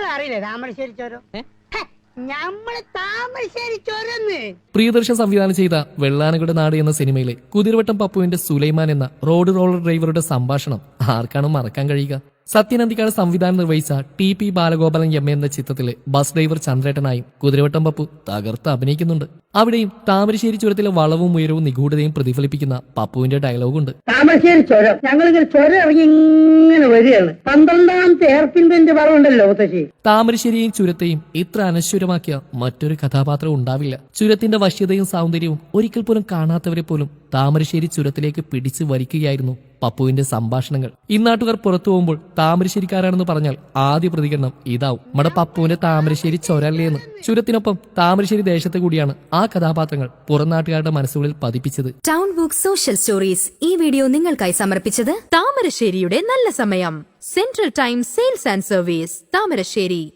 നിങ്ങൾ അറിയില്ലേ താമരശ്ശേരി ചോരം? ഞമ്മൾ താമരശ്ശേരി ചോരന്ന്. പ്രിയദർശൻ സംവിധാനം ചെയ്ത വെള്ളാനകളുടെ നാട് എന്ന സിനിമയിലെ കുതിരവട്ടം പപ്പുവിന്റെ സുലൈമാൻ എന്ന റോഡ് റോളർ ഡ്രൈവറുടെ സംഭാഷണം ആർക്കാണ് മറക്കാൻ കഴിയുക? സത്യനന്ദിക്കാട് സംവിധാനം നിർവഹിച്ച ടി പി ബാലഗോപാലൻ എം എന്ന ചിത്രത്തിലെ ബസ് ഡ്രൈവർ ചന്ദ്രേട്ടനായും കുതിരവട്ടം പപ്പു തകർത്ത് അഭിനയിക്കുന്നുണ്ട്. അവിടെയും താമരശ്ശേരി ചുരത്തിലെ വളവും ഉയരവും നിഗൂഢതയും പ്രതിഫലിപ്പിക്കുന്ന പപ്പുവിന്റെ ഡയലോഗുണ്ട് താമരശ്ശേരി ചോരം. ഞങ്ങളിങ്ങനെ ചുരം ഇറങ്ങി ഇങ്ങനെ വരികയാണ്. പന്ത്രണ്ടാമത്തെ ഏർപ്പിന്റെ വളവുണ്ടല്ലോ താമരശ്ശേരിയും ചുരത്തെയും ഇത്ര അനശ്വരമാക്കിയ മറ്റൊരു കഥാപാത്രം ഉണ്ടാവില്ല. ചുരത്തിന്റെ വശ്യതയും സൗന്ദര്യവും ഒരിക്കൽ പോലും കാണാത്തവരെ പോലും താമരശ്ശേരി ചുരത്തിലേക്ക് പിടിച്ചു വലിക്കുകയായിരുന്നു പപ്പുവിന്റെ സംഭാഷണങ്ങൾ. ഇന്നാട്ടുകാർ പുറത്തു പോകുമ്പോൾ താമരശ്ശേരിക്കാരാണെന്ന് പറഞ്ഞാൽ ആദ്യ പ്രതികരണം ഇതാവും. നമ്മുടെ പപ്പുവിന്റെ താമരശ്ശേരി ചൊരല്ലേന്ന് ചുരത്തിനൊപ്പം താമരശ്ശേരി ദേശത്ത് കൂടിയാണ് ആ കഥാപാത്രങ്ങൾ പുറം നാട്ടുകാരുടെ മനസ്സുകളിൽ പതിപ്പിച്ചത്. ടൗൺ ബുക്ക് സോഷ്യൽ സ്റ്റോറീസ് ഈ വീഡിയോ നിങ്ങൾക്കായി സമർപ്പിച്ചത് താമരശ്ശേരിയുടെ നല്ല സമയം. Central time sales and service Thamarassery.